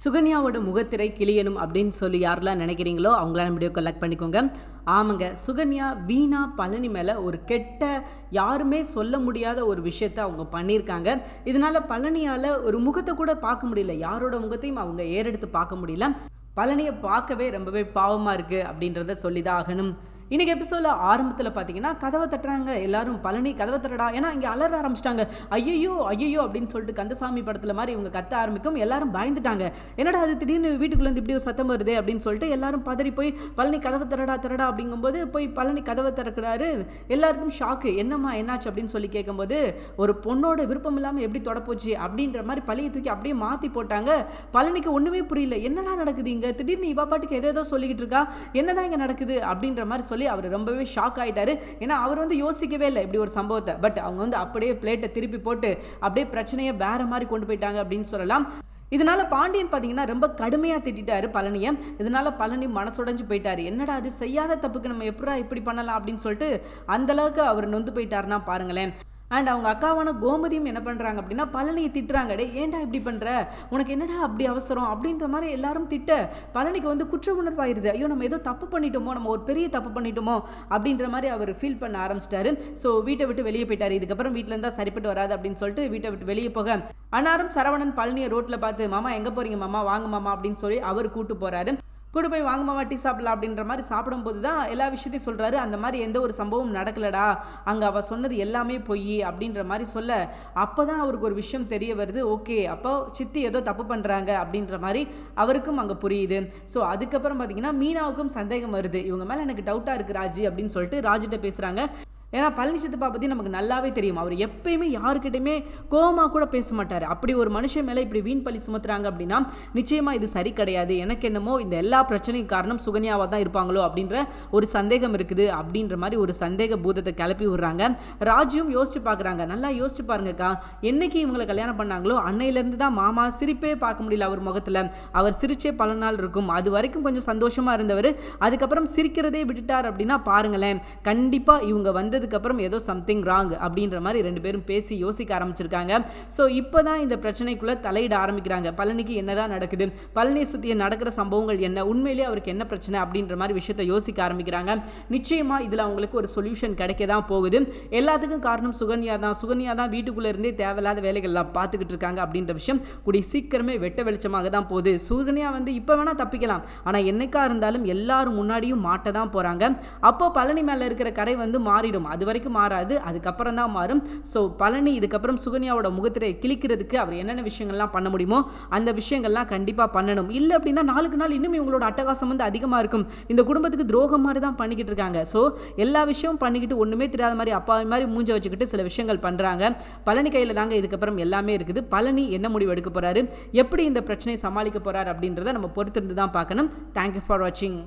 சுகன்யாவோட முகத்திரை கிளியணும் அப்படின்னு சொல்லி யாரெல்லாம் நினைக்கிறீங்களோ அவங்களாம் வீடியோ கலெக்ட் பண்ணிக்கோங்க. ஆமாங்க சுகன்யா வீணா பழனி மேலே ஒரு கெட்ட யாருமே சொல்ல முடியாத ஒரு விஷயத்த அவங்க பண்ணியிருக்காங்க. இதனால் பழனியால் ஒரு முகத்தை கூட பார்க்க முடியல. யாரோட முகத்தையும் அவங்க ஏறெடுத்து பார்க்க முடியல. பழனியை பார்க்கவே ரொம்பவே பாவமாக இருக்குது அப்படின்றத சொல்லி தான் ஆகணும். இன்றைக்கி எபிசோடில் ஆரம்பத்தில் பார்த்தீங்கன்னா கதவை தட்டுறாங்க எல்லாரும். பழனி கதவை தட்டடா ஏன்னா இங்கே அலற ஆரம்பிச்சிட்டாங்க. ஐயோ ஐயோ அப்படின்னு சொல்லிட்டு கந்தசாமி படத்தில் மாதிரி இவங்க கத்த ஆரம்பிக்கும். எல்லாரும் பயந்துட்டாங்க. என்னடா அது? திடீர்னு வீட்டுக்குள்ளேருந்து இப்படி ஒரு சத்தம் வருது அப்படின்னு சொல்லிட்டு எல்லாரும் பதறி போய் பழனி கதவை தரடா தரடா அப்படிங்கும்போது போய் பழனி கதவை திறக்கிறாரு. எல்லாருக்கும் ஷாக்கு என்னம்மா என்னாச்சு அப்படின்னு சொல்லி கேட்கும்போது ஒரு பொண்ணோட விருப்பம் இல்லாமல் எப்படி தொடப்போச்சு அப்படின்ற மாதிரி பழைய தூக்கி அப்படியே மாற்றி போட்டாங்க. பழனிக்கு ஒன்றுமே புரியல. என்னடா நடக்குது இங்கே? திடீர்னு இவா பாட்டுக்கு எதோ ஏதோ சொல்லிக்கிட்டு இருக்கா. என்னதான் இங்கே நடக்குது அப்படின்ற மாதிரி சொல்லி அவர் ரொம்பவே ஷாக் ஆயிட்டாரு. ஏன்னா அவர் வந்து யோசிக்கவே இல்லை இப்படி ஒரு சம்பவத்தை. பட் அவங்க வந்து அப்படியே பிளேட்டை திருப்பி போட்டு அப்படியே பிரச்சனையை வேற மாதிரி கொண்டு போயிட்டாங்க அப்படின்னு சொல்லலாம். இதனால பாண்டியன் பார்த்தீங்கன்னா ரொம்ப கடுமையாக திட்டாரு பழனியை. இதனால பழனி மனசுடைஞ்சு போயிட்டாரு. என்னடா அது செய்யாத தப்புக்கு நம்ம எப்படா இப்படி பண்ணலாம் அப்படின்னு சொல்லிட்டு அந்த அளவுக்கு அவர் நொந்து போயிட்டாருன்னா பாருங்களேன். அண்ட் அவங்க அக்காவான கோமதியும் என்ன பண்ணுறாங்க அப்படின்னா பழனியை திட்டுறாங்க. டே ஏன்டா இப்படி பண்ணுற உனக்கு என்னடா அப்படி அவசரம்? அப்படின்ற மாதிரி எல்லாரும் திட்ட பழனிக்கு வந்து குற்ற உணர்வாயிருது. ஐயோ நம்ம ஏதோ தப்பு பண்ணிட்டோமோ நம்ம ஒரு பெரிய தப்பு பண்ணிட்டோமோ? அப்படின்ற மாதிரி அவர் ஃபீல் பண்ண ஆரம்பிச்சிட்டாரு. ஸோ வீட்டை விட்டு வெளியே போயிட்டார். இதுக்கப்புறம் வீட்டில் இருந்தால் சரிப்பட்டு வராது அப்படின்னு சொல்லிட்டு வீட்டை விட்டு வெளியே போக அன்னாரும் சரவணன் பழனியை ரோட்டில் பார்த்து மாமா எங்கே போகிறீங்க மாமா? வாங்க மாமா அப்படின்னு சொல்லி அவர் கூட்டு போகிறாரு கூட போய் வாங்க மாமா டீ சாப்பிடலாம் அப்படின்ற மாதிரி சாப்பிடும்போது தான் எல்லா விஷயத்தையும் சொல்கிறாரு அந்த மாதிரி எந்த ஒரு சம்பவம் நடக்கலடா. அங்கே அவள் சொன்னது எல்லாமே பொய் அப்படின்ற மாதிரி சொல்ல அப்போ தான் அவருக்கு ஒரு விஷயம் தெரிய வருது. ஓகே அப்போ சித்தி ஏதோ தப்பு பண்ணுறாங்க அப்படின்ற மாதிரி அவருக்கும் அங்கே புரியுது. ஸோ அதுக்கப்புறம் பார்த்தீங்கன்னா மீனாவுக்கும் சந்தேகம் வருது. இவங்க மேலே எனக்கு டவுட்டாக இருக்குது ராஜி அப்படின்னு சொல்லிட்டு ராஜிட்ட பேசுகிறாங்க ஏன்னா பழனி சித்தப்பா பற்றி நமக்கு நல்லாவே தெரியும். அவர் எப்பயுமே யாருக்கிட்டையுமே கோவமாக கூட பேச மாட்டார். அப்படி ஒரு மனுஷன் மேலே இப்படி வீண் பழி சுமத்துறாங்க அப்படின்னா நிச்சயமாக இது சரி கிடையாது. எனக்கு என்னமோ இந்த எல்லா பிரச்சனையும் காரணம் சுகன்யாவாக தான் இருப்பாங்களோ அப்படின்ற ஒரு சந்தேகம் இருக்குது அப்படின்ற மாதிரி ஒரு சந்தேக பூதத்தை கிளப்பி விடுறாங்க. ராஜியும் யோசிச்சு பார்க்குறாங்க நல்லா யோசிச்சு பாருங்கக்கா என்னைக்கு இவங்களை கல்யாணம் பண்ணாங்களோ அன்னையிலேருந்து தான் மாமா சிரிப்பே பார்க்க முடியல அவர் முகத்தில். அவர் சிரிச்சே பல நாள் இருக்கும். அது வரைக்கும் கொஞ்சம் சந்தோஷமாக இருந்தவர். அதுக்கப்புறம் சிரிக்கிறதே விட்டுட்டார் அப்படின்னா பாருங்களேன் கண்டிப்பாக இவங்க வந்து வந்ததுக்கப்புறம் ஏதோ சம்திங் ராங் அப்படின்ற மாதிரி ரெண்டு பேரும் பேசி யோசிக்க ஆரம்பிச்சிருக்காங்க. ஸோ இப்போ தான் இந்த பிரச்சனைக்குள்ளே தலையிட ஆரம்பிக்கிறாங்க. பழனிக்கு என்னதான் நடக்குது? பழனியை சுற்றி நடக்கிற சம்பவங்கள் என்ன? உண்மையிலேயே அவருக்கு என்ன பிரச்சனை அப்படின்ற மாதிரி விஷயத்த யோசிக்க ஆரம்பிக்கிறாங்க. நிச்சயமாக இதில் அவங்களுக்கு ஒரு சொல்யூஷன் கிடைக்க தான் போகுது. எல்லாத்துக்கும் காரணம் சுகன்யா தான். சுகன்யா தான் வீட்டுக்குள்ளே இருந்தே தேவையில்லாத வேலைகள்லாம் பார்த்துக்கிட்டு இருக்காங்க அப்படின்ற விஷயம் கூடிய சீக்கிரமே வெட்ட வெளிச்சமாக தான் போகுது. சுகன்யா வந்து இப்போ வேணால் தப்பிக்கலாம். ஆனால் என்னைக்கா இருந்தாலும் எல்லாரும் முன்னாடியும் மாட்ட தான் போகிறாங்க அப்போ பழனி மேலே இருக்கிற கரை வந்து மாறிடும். அது வரைக்கும் மாறாது அதுக்கப்புறம் தான் மாறும். ஸோ பழனி இதுக்கப்புறம் சுகன்யாவோட முகத்திரை கிழிக்கிறதுக்கு அவர் என்னென்ன விஷயங்கள்லாம் பண்ண முடியுமோ அந்த விஷயங்கள்லாம் கண்டிப்பாக பண்ணணும். இல்லை அப்படின்னா நாளுக்கு நாள் இன்னும் இவங்களோட அட்டகாசம் வந்து அதிகமாக இருக்கும். இந்த குடும்பத்துக்கு துரோகம் மாதிரி தான் பண்ணிக்கிட்டு இருக்காங்க. ஸோ எல்லா விஷயமும் பண்ணிக்கிட்டு ஒன்றுமே தெரியாத மாதிரி அப்பா மாதிரி மூஞ்ச வச்சுக்கிட்டு சில விஷயங்கள் பண்ணுறாங்க பழனி கையில் தாங்க இதுக்கப்புறம் எல்லாமே இருக்குது. பழனி என்ன முடிவு எடுக்க போகிறாரு எப்படி இந்த பிரச்சனையை சமாளிக்க போகிறார் அப்படின்றத நம்ம பொறுத்திருந்து தான் பார்க்கணும். தேங்க்யூ ஃபார் வாட்சிங்